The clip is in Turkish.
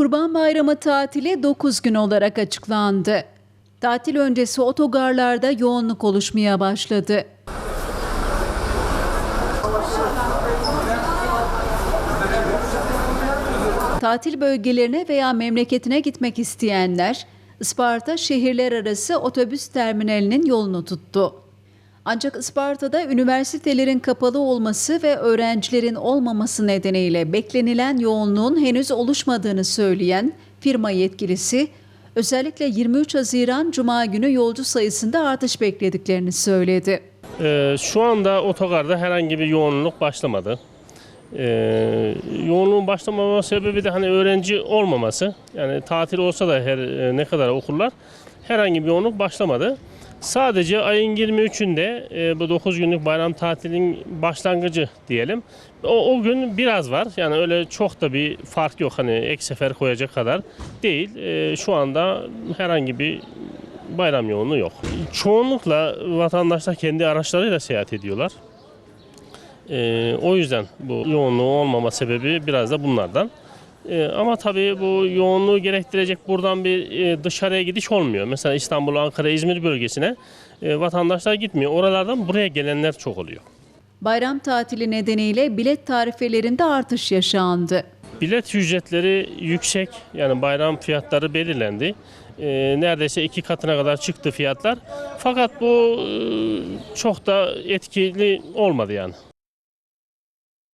Kurban Bayramı tatili 9 gün olarak açıklandı. Tatil öncesi otogarlarda yoğunluk oluşmaya başladı. Tatil bölgelerine veya memleketine gitmek isteyenler Isparta şehirler arası otobüs terminalinin yolunu tuttu. Ancak Isparta'da üniversitelerin kapalı olması ve öğrencilerin olmaması nedeniyle beklenilen yoğunluğun henüz oluşmadığını söyleyen firma yetkilisi, özellikle 23 Haziran Cuma günü yolcu sayısında artış beklediklerini söyledi. Ee, şu anda otogarda herhangi bir yoğunluk başlamadı. Ee, yoğunluğun başlamama sebebi de hani öğrenci olmaması. Yani tatil olsa da her e, ne kadar okurlar herhangi bir yoğunluk başlamadı. Sadece ayın 23'ünde e, bu 9 günlük bayram tatilinin başlangıcı diyelim. O, o gün biraz var. Yani öyle çok da bir fark yok. Hani ek sefer koyacak kadar değil. E, şu anda herhangi bir bayram yoğunluğu yok. Çoğunlukla vatandaşlar kendi araçlarıyla seyahat ediyorlar. Ee, o yüzden bu yoğunluğu olmama sebebi biraz da bunlardan. Ee, ama tabii bu yoğunluğu gerektirecek buradan bir e, dışarıya gidiş olmuyor. Mesela İstanbul, Ankara, İzmir bölgesine e, vatandaşlar gitmiyor. Oralardan buraya gelenler çok oluyor. Bayram tatili nedeniyle bilet tarifelerinde artış yaşandı. Bilet ücretleri yüksek. Yani bayram fiyatları belirlendi. Ee, neredeyse iki katına kadar çıktı fiyatlar. Fakat bu e, çok da etkili olmadı yani.